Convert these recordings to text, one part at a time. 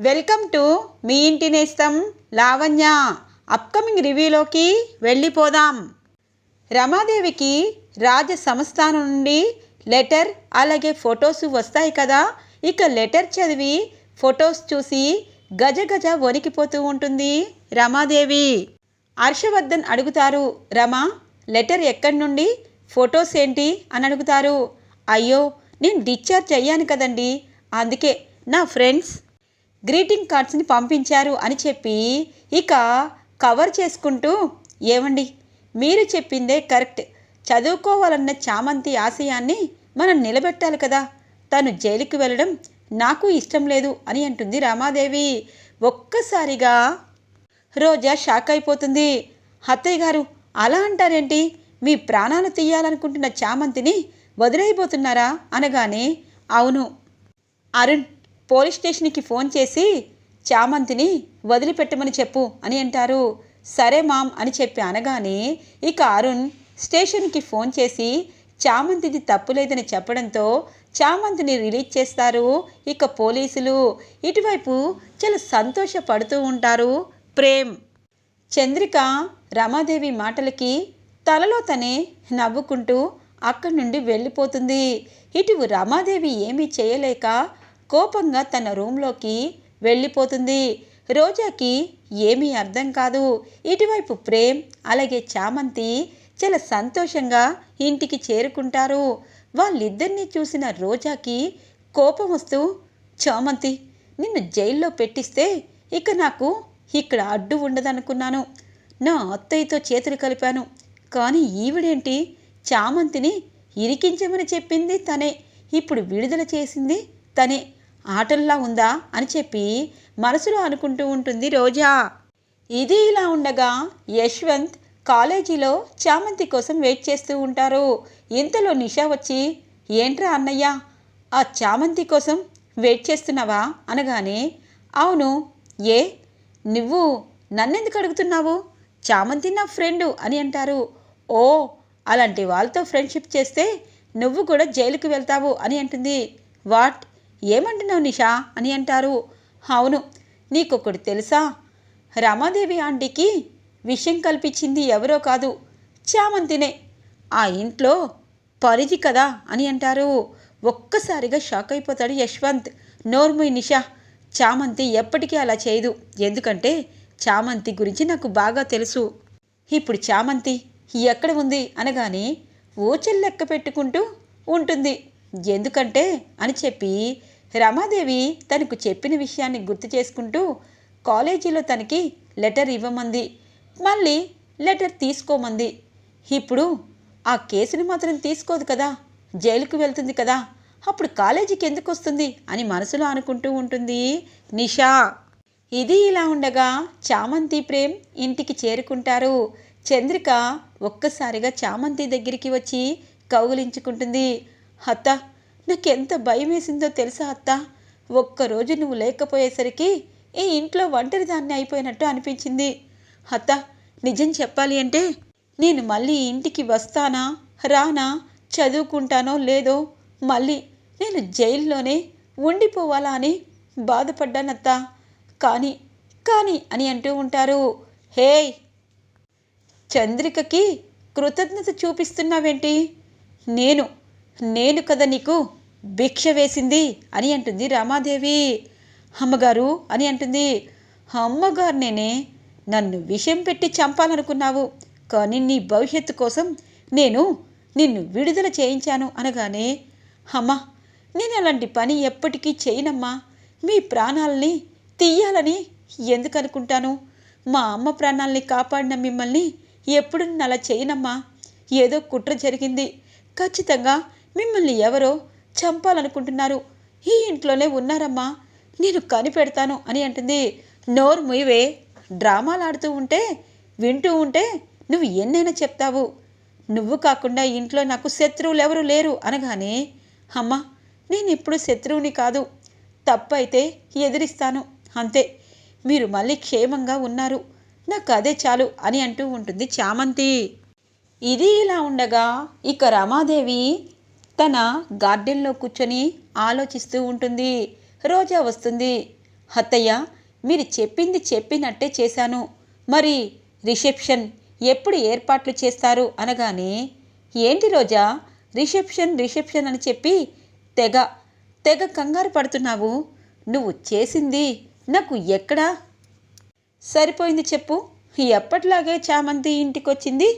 Welcome to me ఇంటి నేస్తం Lavanya. Upcoming రివ్యూలోకి వెళ్ళిపోదాం. రమాదేవికి రాజ సంస్థానం నుండి లెటర్ అలాగే ఫొటోస్ వస్తాయి కదా. ఇక లెటర్ చదివి ఫొటోస్ చూసి గజ గజ వణికిపోతూ ఉంటుంది రమాదేవి. హర్షవర్ధన్ అడుగుతారు రమా లెటర్ ఎక్కడి నుండి? ఫొటోస్ ఏంటి? అని అడుగుతారు. అయ్యో నేను డిశ్చార్జ్ అయ్యాను కదండి. అందుకే నా ఫ్రెండ్స్ గ్రీటింగ్ కార్డ్స్ని పంపించారు అని చెప్పి ఇక కవర్ చేసుకుంటూ ఏమండి మీరు చెప్పిందే కరెక్ట్. చదువుకోవాలన్న చామంతి ఆశయాన్ని మనం నిలబెట్టాలి కదా. తను జైలుకి వెళ్ళడం నాకు ఇష్టం లేదు అని అంటుంది రామాదేవి. ఒక్కసారిగా రోజా షాక్ అయిపోతుంది. అత్తయ్య గారు అలా అంటారేంటి? మీ ప్రాణాలు తీయాలనుకుంటున్న చామంతిని వదిలేయబోతున్నారా? అనగానే అవును. అరుణ్ పోలీస్ స్టేషన్కి ఫోన్ చేసి చామంతిని వదిలిపెట్టమని చెప్పు అని అంటారు. సరే మామ్ అని చెప్పి అనగానే ఇక అరుణ్ స్టేషన్కి ఫోన్ చేసి చామంతిది తప్పులేదని చెప్పడంతో చామంతిని రిలీజ్ చేస్తారు ఇక పోలీసులు. ఇటువైపు చాలా సంతోషపడుతూ ఉంటారు ప్రేమ్. చంద్రిక రమాదేవి మాటలకి తలలో తనే నవ్వుకుంటూ అక్కడి నుండి వెళ్ళిపోతుంది. ఇటు రమాదేవి ఏమీ చేయలేక కోపంగా తన రూంలోకి వెళ్ళిపోతుంది. రోజాకి ఏమీ అర్థం కాదు. ఇటువైపు ప్రేమ్ అలాగే చామంతి చాలా సంతోషంగా ఇంటికి చేరుకుంటారు. వాళ్ళిద్దరినీ చూసిన రోజాకి కోపం వస్తూ చామంతి నిన్ను జైల్లో పెట్టిస్తే ఇక నాకు ఇక్కడ అడ్డు ఉండదనుకున్నాను. నా అత్తయ్యతో చేతులు కలిపాను. కానీ ఈవిడేంటి? చామంతిని ఇరికించమని చెప్పింది తనే. ఇప్పుడు విడుదల చేసింది తనే. ఆటల్లా ఉందా అని చెప్పి మనసులో అనుకుంటూ ఉంటుంది రోజా. ఇది ఇలా ఉండగా యశ్వంత్ కాలేజీలో చామంతి కోసం వెయిట్ చేస్తూ ఉంటారు. ఇంతలో నిషా వచ్చి ఏంట్రా అన్నయ్య ఆ చామంతి కోసం వెయిట్ చేస్తున్నావా? అనగానే అవును. ఏ? నువ్వు నన్నెందుకు అడుగుతున్నావు? చామంతి నా ఫ్రెండు అని అంటారు. ఓ అలాంటి వాళ్ళతో ఫ్రెండ్షిప్ చేస్తే నువ్వు కూడా జైలుకి వెళ్తావు అని అంటుంది. వాట్? ఏమంటున్నావు నిషా అని అంటారు. అవును నీకొకటి తెలుసా? రమాదేవి ఆంటీకి విషయం కల్పించింది ఎవరో కాదు చామంతినే. ఆ ఇంట్లో పరిధి కదా అని అంటారు. ఒక్కసారిగా షాక్ అయిపోతాడు యశ్వంత్. నోర్ముయ్ నిషా చామంతి ఎప్పటికీ అలా చేయదు. ఎందుకంటే చామంతి గురించి నాకు బాగా తెలుసు. ఇప్పుడు చామంతి ఎక్కడ ఉంది అనగానే ఊచలు లెక్క పెట్టుకుంటూ ఉంటుంది. ఎందుకంటే అని చెప్పి రమాదేవి తనకు చెప్పిన విషయాన్ని గుర్తు చేసుకుంటూ కాలేజీలో తనకి లెటర్ ఇవ్వమంది. మళ్ళీ లెటర్ తీసుకోమంది. ఇప్పుడు ఆ కేసుని మాత్రం తీసుకోదు కదా. జైలుకు వెళ్తుంది కదా. అప్పుడు కాలేజీకి ఎందుకు వస్తుంది అని మనసులో అనుకుంటూ ఉంటుంది నిషా. ఇది ఇలా ఉండగా చామంతి ప్రేమ్ ఇంటికి చేరుకుంటారు. చంద్రిక ఒక్కసారిగా చామంతి దగ్గరికి వచ్చి కౌగులించుకుంటుంది. అత్త నాకెంత భయం వేసిందో తెలుసా అత్త? ఒక్కరోజు నువ్వు లేకపోయేసరికి ఈ ఇంట్లో ఒంటరి దాన్ని అయిపోయినట్టు అనిపించింది. అత్త నిజం చెప్పాలి అంటే నేను మళ్ళీ ఇంటికి వస్తానా రానా చదువుకుంటానో లేదో మళ్ళీ నేను జైల్లోనే ఉండిపోవాలా అని బాధపడ్డానత్త. కానీ కానీ అని అంటూ ఉంటారు. హే చంద్రికకి కృతజ్ఞత చూపిస్తున్నావేంటి? నేను నేను కదా నీకు భిక్ష వేసింది అని అంటుంది రామాదేవి. అమ్మగారు అని అంటుంది. అమ్మగారు నేనే నన్ను విషం పెట్టి చంపాలనుకున్నావు కానీ నీ భవిష్యత్తు కోసం నేను నిన్ను విడుదల చేయించాను అనగానే అమ్మా నేను అలాంటి పని ఎప్పటికీ చేయనమ్మా. మీ ప్రాణాలని తీయాలని ఎందుకు అనుకుంటాను? మా అమ్మ ప్రాణాలని కాపాడిన మిమ్మల్ని ఎప్పుడు నన్ను అలా చేయనమ్మా. ఏదో కుట్ర జరిగింది. ఖచ్చితంగా మిమ్మల్ని ఎవరో చంపాలనుకుంటున్నారు. ఈ ఇంట్లోనే ఉన్నారమ్మా. నేను కనిపెడతాను అని అంటుంది. నోరు ముయివే. డ్రామాలు ఆడుతూ ఉంటే వింటూ ఉంటే నువ్వు ఎన్నైనా చెప్తావు. నువ్వు కాకుండా ఇంట్లో నాకు శత్రువులు ఎవరు లేరు అనగానే అమ్మ నేను ఇప్పుడు శత్రువుని కాదు. తప్పైతే ఎదిరిస్తాను. అంతే. మీరు మళ్ళీ క్షేమంగా ఉన్నారు. నాకు అదే చాలు అని అంటూ ఉంటుంది చామంతి. ఇది ఇలా ఉండగా ఇక రమాదేవి తన గార్డెన్లో కూర్చొని ఆలోచిస్తూ ఉంటుంది. రోజా వస్తుంది. అత్తయ్య మీరు చెప్పింది చెప్పినట్టే చేశాను. మరి రిసెప్షన్ ఎప్పుడు ఏర్పాట్లు చేస్తారు? అనగానే ఏంటి రోజా రిసెప్షన్ రిసెప్షన్ అని చెప్పి తెగ తెగ కంగారు పడుతున్నావు. నువ్వు చేసింది నాకు ఎక్కడా? సరిపోయింది చెప్పు. ఎప్పటిలాగే చామంతి ఇంటికొచ్చింది.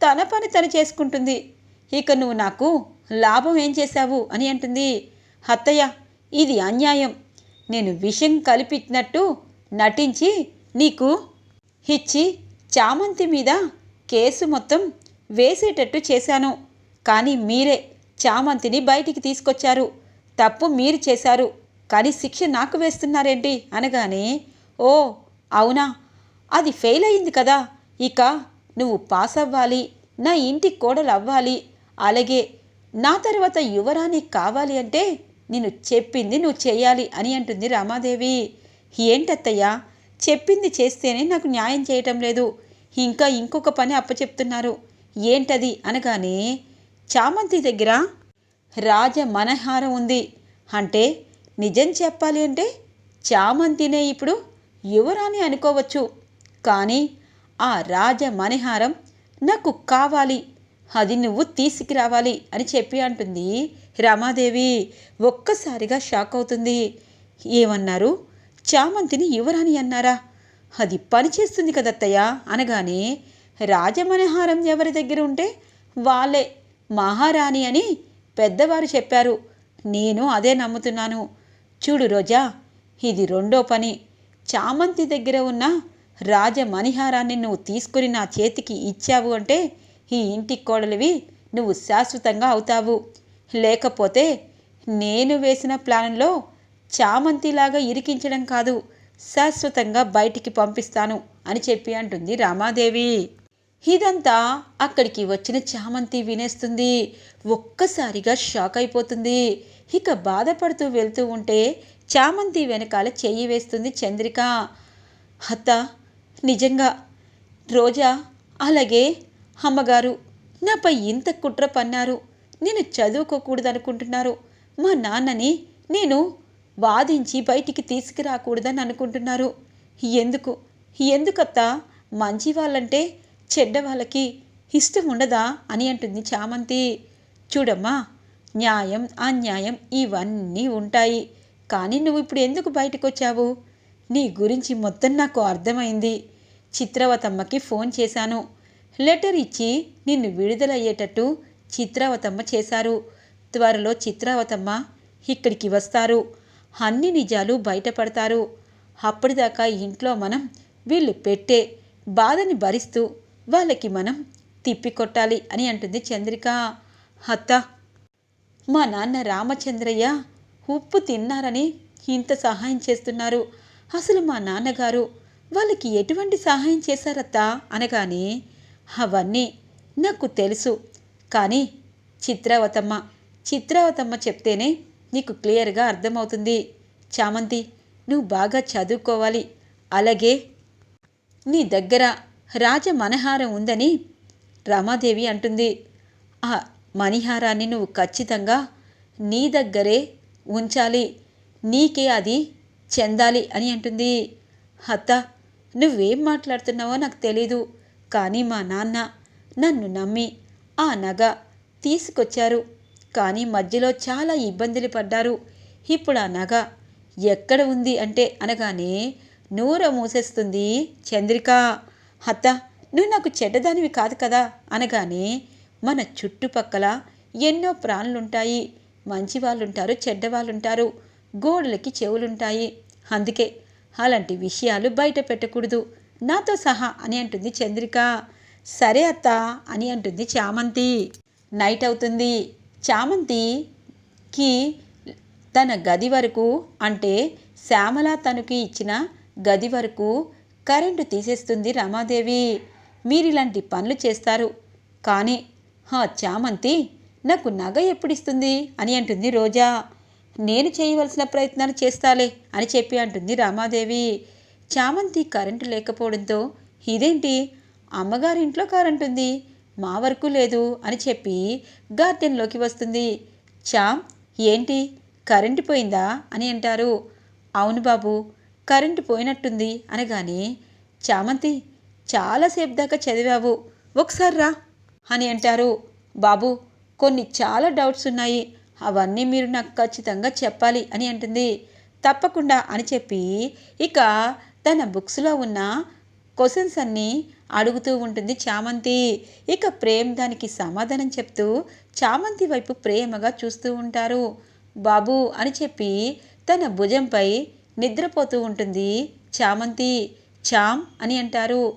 తన పని తను చేసుకుంటుంది. ఇక నువ్వు నాకు లాభం ఏం చేశావు? అని అంటుంది. అత్తయ్య ఇది అన్యాయం. నేను విషం కలిపినట్టు నటించి నీకు ఇచ్చి చామంతి మీద కేసు మొత్తం వేసేటట్టు చేశాను. కానీ మీరే చామంతిని బయటికి తీసుకొచ్చారు. తప్పు మీరు చేశారు. కానీ శిక్ష నాకు వేస్తున్నారేంటి? అనగానే ఓ అవునా? అది ఫెయిల్ అయింది కదా. ఇక నువ్వు పాస్ అవ్వాలి నా ఇంటి కోడలు అవ్వాలి అలాగే నా తర్వాత యువరాణి కావాలి అంటే నేను చెప్పింది నువ్వు చేయాలి అని అంటుంది రామాదేవి. ఏంటత్తయ్యా? చెప్పింది చేస్తేనే నాకు న్యాయం చేయటం లేదు. ఇంకా ఇంకొక పని అప్పచెప్తున్నారు. ఏంటది అనగానే చామంతి దగ్గర రాజ మనహారం ఉంది. అంటే నిజం చెప్పాలి అంటే చామంతినే ఇప్పుడు యువరాణి అనుకోవచ్చు. కానీ ఆ రాజ మనహారం నాకు కావాలి. అది నువ్వు తీసుకురావాలి అని చెప్పి అంటుంది రమాదేవి. ఒక్కసారిగా షాక్ అవుతుంది. ఏమన్నారు? చామంతిని యువరాణి అన్నారా? అది పనిచేస్తుంది కదత్తయ్య అనగానే రాజమణిహారం ఎవరి దగ్గర ఉంటే వాళ్ళే మహారాణి అని పెద్దవారు చెప్పారు. నేను అదే నమ్ముతున్నాను. చూడు రోజా ఇది రెండో పని. చామంతి దగ్గర ఉన్న రాజమణిహారాన్ని నువ్వు తీసుకుని నా చేతికి ఇచ్చావు అంటే ఈ ఇంటి కోడలివి నువ్వు శాశ్వతంగా అవుతావు. లేకపోతే నేను వేసిన ప్లాన్లో చామంతిలాగా ఇరికించడం కాదు శాశ్వతంగా బయటికి పంపిస్తాను అని చెప్పి అంటుంది రామాదేవి. ఇదంతా అక్కడికి వచ్చిన చామంతి వినేస్తుంది. ఒక్కసారిగా షాక్ అయిపోతుంది. ఇక బాధపడుతూ వెళ్తూ ఉంటే చామంతి వెనకాల చెయ్యి వేస్తుంది చంద్రిక. అత్త నిజంగా రోజా అలాగే అమ్మగారు నాపై ఇంత కుట్ర పన్నారు. నేను చదువుకోకూడదనుకుంటున్నారు. మా నాన్నని నేను వాదించి బయటికి తీసుకురాకూడదని అనుకుంటున్నారు. ఎందుకు? ఎందుకత్తా? మంచి వాళ్ళంటే చెడ్డ వాళ్ళకి ఇష్టం ఉండదా అని అంటుంది చామంతి. చూడమ్మా న్యాయం అన్యాయం ఇవన్నీ ఉంటాయి. కానీ నువ్వు ఇప్పుడు ఎందుకు బయటకు వచ్చావు నీ గురించి మొత్తం నాకు అర్థమైంది. చిత్రవతమ్మకి ఫోన్ చేశాను. లెటర్ ఇచ్చి నిన్ను విడుదలయ్యేటట్టు చిత్రావతమ్మ చేశారు. త్వరలో చిత్రావతమ్మ ఇక్కడికి వస్తారు. అన్ని నిజాలు బయటపడతారు. అప్పటిదాకా ఇంట్లో మనం వీళ్ళు పెట్టే బాధని భరిస్తూ వాళ్ళకి మనం తిప్పికొట్టాలి అని అంటుంది చంద్రిక. అత్త మా నాన్న రామచంద్రయ్య ఉప్పు తిన్నారని ఇంత సహాయం చేస్తున్నారు. అసలు మా నాన్నగారు వాళ్ళకి ఎటువంటి సహాయం చేశారత్తా? అనగానే అవన్నీ నాకు తెలుసు. కానీ చిత్రావతమ్మ చిత్రావతమ్మ చెప్తేనే నీకు క్లియర్గా అర్థమవుతుంది. చామంతి నువ్వు బాగా చదువుకోవాలి. అలాగే నీ దగ్గర రాజ మనహారం ఉందని రమాదేవి అంటుంది. ఆ మణిహారాన్ని నువ్వు ఖచ్చితంగా నీ దగ్గరే ఉంచాలి. నీకే అది చెందాలి అని అంటుంది. అత్త నువ్వేం మాట్లాడుతున్నావో నాకు తెలీదు. కానీ మా నాన్న నన్ను నమ్మి ఆ నగ తీసుకొచ్చారు. కానీ మధ్యలో చాలా ఇబ్బందులు పడ్డారు. ఇప్పుడు ఆ నగ ఎక్కడ ఉంది అంటే అనగానే నూర మూసేస్తుంది చంద్రిక. అత్త నువ్వు నాకు చెడ్డదానివి కాదు కదా అనగానే మన చుట్టుపక్కల ఎన్నో ప్రాణులుంటాయి. మంచి వాళ్ళుంటారు చెడ్డవాళ్ళుంటారు. గోడలకి చెవులుంటాయి. అందుకే అలాంటి విషయాలు బయట పెట్టకూడదు. నాతో సహా అని అంటుంది చంద్రిక. సరే అత్త అని అంటుంది చామంతి. నైట్ అవుతుంది. చామంతికి తన గది వరకు అంటే శ్యామల తనకి ఇచ్చిన గది వరకు కరెంటు తీసేస్తుంది రమాదేవి. మీరు ఇలాంటి పనులు చేస్తారు. కానీ హా చామంతి నాకు నగ ఎప్పుడిస్తుంది? అని అంటుంది రోజా. నేను చేయవలసిన ప్రయత్నాలు చేస్తాలే అని చెప్పి అంటుంది రామాదేవి. చామంతి కరెంటు లేకపోవడంతో ఇదేంటి? అమ్మగారింట్లో కరెంటు ఉంది మా వరకు లేదు అని చెప్పి గార్డెన్లోకి వస్తుంది. చామ్ ఏంటి? కరెంటు పోయిందా? అని అంటారు. అవును బాబు కరెంటు పోయినట్టుంది అనగానే చామంతి చాలాసేపు దాకా చదివావు ఒకసారి రా అని అంటారు. బాబు కొన్ని చాలా డౌట్స్ ఉన్నాయి. అవన్నీ మీరు నాకు ఖచ్చితంగా చెప్పాలి అని అంటుంది. తప్పకుండా అని చెప్పి ఇక తన బుక్స్లో ఉన్న క్వశ్చన్స్ అన్నీ అడుగుతూ ఉంటుంది చామంతి. ఇక ప్రేమ్ దానికి సమాధానం చెప్తూ చామంతి వైపు ప్రేమగా చూస్తూ ఉంటారు. బాబు అని చెప్పి తన భుజంపై నిద్రపోతూ ఉంటుంది చామంతి. చామ్ అని అంటారు.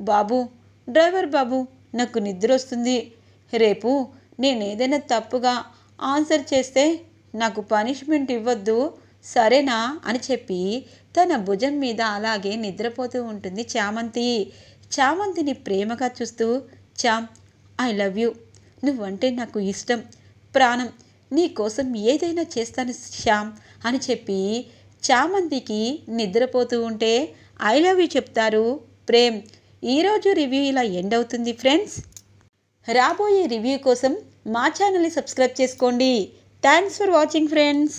బాబు డ్రైవర్ బాబు నాకు నిద్ర వస్తుంది. రేపు నేనేదైనా తప్పుగా ఆన్సర్ చేస్తే నాకు పనిష్మెంట్ ఇవ్వద్దు. సరేనా అని చెప్పి తన భుజం మీద అలాగే నిద్రపోతూ ఉంటుంది చామంతి. చామంతిని ప్రేమగా చూస్తూ చామ్ ఐ లవ్ యూ. నువ్వంటే నాకు ఇష్టం. ప్రాణం. నీ కోసం ఏదైనా చేస్తాను శ్యామ్ అని చెప్పి చామంతికి నిద్రపోతూ ఉంటే ఐ లవ్ యూ చెప్తారు ప్రేమ్. ఈరోజు రివ్యూ ఇలా ఎండ్ అవుతుంది ఫ్రెండ్స్. రాబోయే రివ్యూ కోసం మా ఛానల్ని సబ్స్క్రైబ్ చేసుకోండి. Thanks for watching friends.